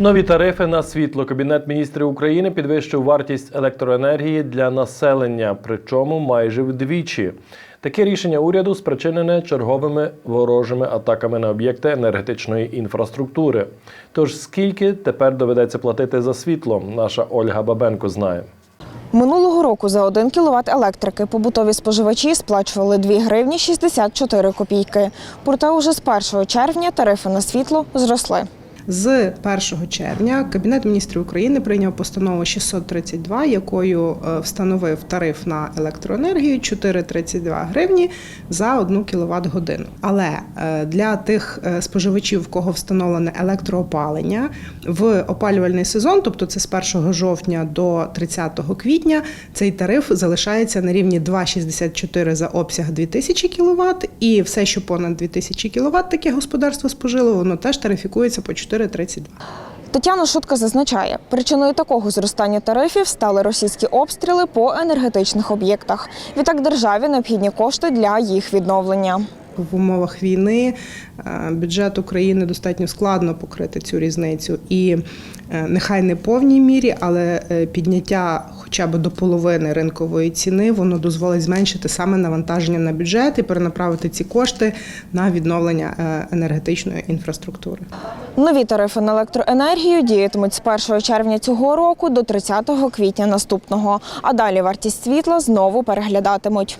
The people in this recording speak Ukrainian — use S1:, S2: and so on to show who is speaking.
S1: Нові тарифи на світло. Кабінет міністрів України підвищив вартість електроенергії для населення, причому майже вдвічі. Таке рішення уряду спричинене черговими ворожими атаками на об'єкти енергетичної інфраструктури. Тож скільки тепер доведеться платити за світло? Наша Ольга Бабенко знає.
S2: Минулого року за 1 кВт електрики побутові споживачі сплачували 2 гривні 64 копійки. Проте уже з 1 червня тарифи на світло зросли.
S3: З 1 червня Кабінет міністрів України прийняв постанову 632, якою е, встановив тариф на електроенергію 4,32 гривні за 1 кВт годину. Але е, для тих е, споживачів, в кого встановлене електроопалення, в опалювальний сезон, тобто це з 1 жовтня до 30 квітня, цей тариф залишається на рівні 2,64 за обсяг 2000 кВт, і все, що понад 2000 кВт таке господарство спожило, воно теж тарифікується по 4,32.
S2: Тетяна Шутка зазначає, причиною такого зростання тарифів стали російські обстріли по енергетичних об'єктах. Відтак державі необхідні кошти для їх відновлення.
S3: В умовах війни е, бюджет України достатньо складно покрити цю різницю, і е, нехай не повній мірі, але е, підняття хоча б до половини ринкової ціни воно дозволить зменшити саме навантаження на бюджет і перенаправити ці кошти на відновлення енергетичної інфраструктури.
S2: Нові тарифи на електроенергію діятимуть з 1 червня цього року до 30 квітня наступного. А далі вартість світла знову переглядатимуть.